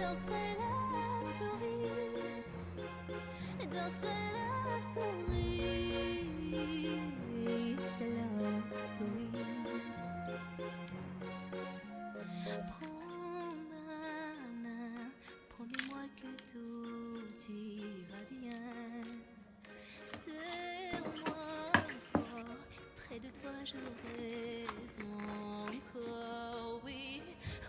danser la story, danser la story, c'est la story. Prends ma main, promets-moi que tout ira bien. Serre-moi fort, près de toi je rêve.